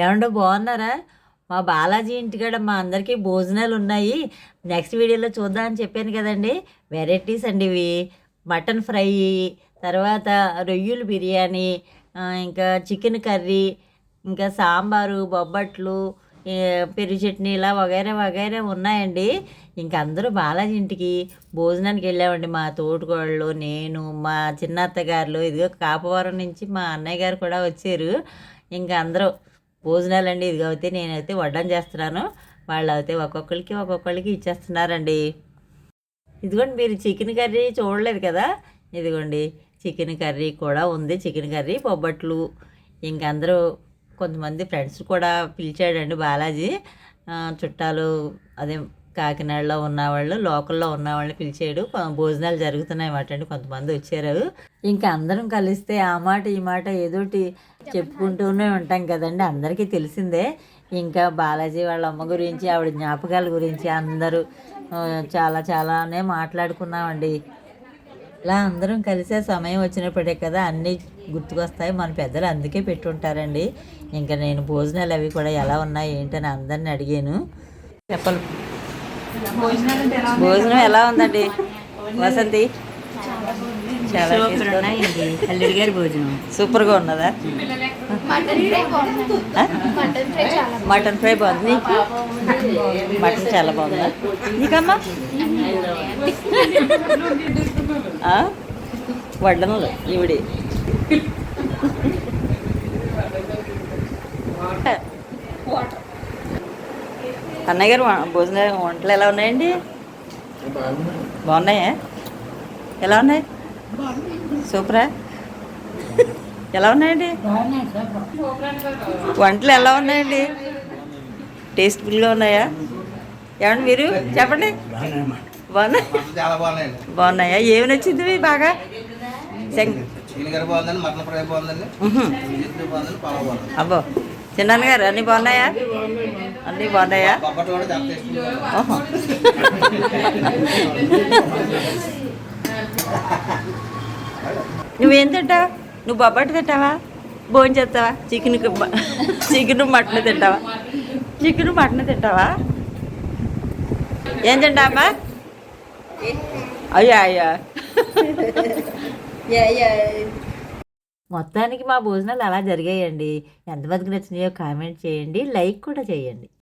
ఏమండో బాగున్నారా? మా బాలాజీ ఇంటికాడ మా అందరికీ భోజనాలు ఉన్నాయి. నెక్స్ట్ వీడియోలో చూద్దాం అని చెప్పాను కదండి. వెరైటీస్ అండి ఇవి. మటన్ ఫ్రై తర్వాత రొయ్యలు బిర్యానీ ఇంకా చికెన్ కర్రీ ఇంకా సాంబారు బొబ్బట్లు పెరుగు చట్నీ ఇలా వగైరా వగైరా ఉన్నాయండి. ఇంక అందరూ బాలాజీ ఇంటికి భోజనానికి వెళ్ళామండి. మా తోటికోళ్ళు నేను మా చిన్నత్తగారులు ఇదిగో కాపవరం నుంచి మా అన్నయ్య గారు కూడా వచ్చారు. ఇంకా అందరూ భోజనాలండి. ఇది అయితే నేనైతే వడ్డం చేస్తున్నాను. వాళ్ళు అయితే ఒక్కొక్కరికి ఒక్కొక్కరికి ఇచ్చేస్తున్నారండి. ఇదిగోండి మీరు చికెన్ కర్రీ చూడలేదు కదా? ఇదిగోండి చికెన్ కర్రీ కూడా ఉంది. చికెన్ కర్రీ బొబ్బట్లు. ఇంక అందరూ కొంతమంది ఫ్రెండ్స్ కూడా పిలిచాడండి బాలాజీ. చుట్టాలు అదే కాకినాడలో ఉన్నవాళ్ళు లోకల్లో ఉన్నవాళ్ళని పిలిచాడు భోజనాలు జరుగుతున్నాయి అండి. కొంతమంది వచ్చారు. ఇంకా అందరం కలిస్తే ఆ మాట ఈ మాట ఏదోటి చెప్పుకుంటూనే ఉంటాం కదండి. అందరికీ తెలిసిందే. ఇంకా బాలాజీ వాళ్ళ అమ్మ గురించి ఆవిడ జ్ఞాపకాల గురించి అందరూ చాలా చాలానే మాట్లాడుకున్నామండి. ఇలా అందరం కలిసే సమయం వచ్చినప్పుడే కదా అన్నీ గుర్తుకొస్తాయి. మన పెద్దలు అందుకే పెట్టుంటారండి. ఇంకా నేను భోజనాలు అవి కూడా ఎలా ఉన్నాయి ఏంటని అందరిని అడిగాను. చెప్పలు. భోజనం ఎలా ఉందండి? వసంతి? చాలా అల్లుడి గారి భోజనం. సూపర్గా ఉన్నదా? మటన్ ఫ్రై బాగుంది? మటన్ ఫ్రై చాలా మటన్ ఫ్రై బాగుంది నీకు? మటన్ చాలా బాగుందా? నీకమ్మా? వడ్డనలు ఈవిడి. అన్నయ్య గారు భోజనం వంటలు ఎలా ఉన్నాయండి? బాగున్నాయా? ఎలా ఉన్నాయి? సూపరా? ఎలా ఉన్నాయండి? వంటలు ఎలా ఉన్నాయండి? టేస్ట్ఫుల్గా ఉన్నాయా? ఏమండి మీరు? చెప్పండి. బాగున్నాయి? బాగున్నాయా? ఏమి నచ్చింది బాగా? అబ్బో చిన్నాన్న గారు అన్నీ బాగున్నాయా? అన్నీ బాగున్నాయా? నువ్వేం తింటావు? నువ్వు బొబ్బట్టు తింటావా? భోజనం చేస్తావా? చికెన్ చికెన్ మటన్ తింటావా? చికెన్ మటన్ తింటావా? ఏం తింటావా అయ్యా అయ్యా. మొత్తానికి మా భోజనాలు అలా జరిగాయండి. ఎంతమందికి నచ్చినాయో కామెంట్ చేయండి. లైక్ కూడా చేయండి.